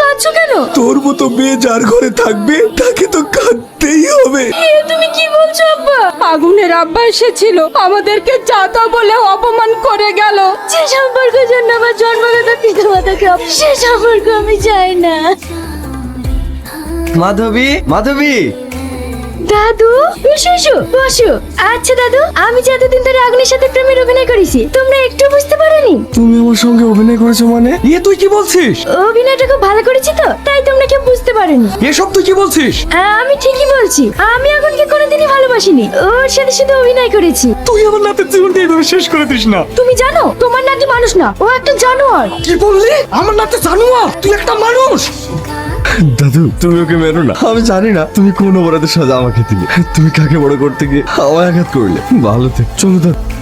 কাঁদছো কেন? তোর মতো মেয়ে যার ঘরে থাকবে তাকে তো কাঁদতেই হবে। এ তুমি কি বলছো আব্বা? আগুনের আব্বা এসেছিল আমাদেরকে যাতা বলে অপমান করে গেল। যে সম্পর্ক জন্য আমার মাতাকে সে সম্পর্ক আমি চাই না। মাধবী মাধবী। দাদু এসো এসো বসো। আচ্ছা দাদু আমি যে এতদিন ধরে আগুনের সাথে প্রেমের অভিনয় করেছি তোমরা একটু বুঝতে তুমি আমার সঙ্গে অভিনয় করেছ মানে? এ তুই কি বলছিস? অভিনয়টা খুব ভালো করেছি তো তাই তোমরা কেউ বুঝতে পারোনি। এসব তুই কি বলছিস? আমি ঠিকই বলছি। আমি কোনোদিনই ভালোবাসিনি। ওর সাথে শুধু অভিনয় করেছি। তুই আমার নাতের জীবনটা এইভাবে শেষ করে দিস না। তুমি জানো তোমার নাতি মানুষ না ও একটা জানোয়ার। কি বললি? আমার নাতে জানুয়ার? তুই একটা মানুষ! দাদু তুমি ওকে মেরো না। আমি জানি না তুমি কোন অপরাধের সাজা আমাকে দিলে। তুমি কাকে বড় করতে গিয়ে আমায় আঘাত করলে? ভালো থেকে। চলো দাদু।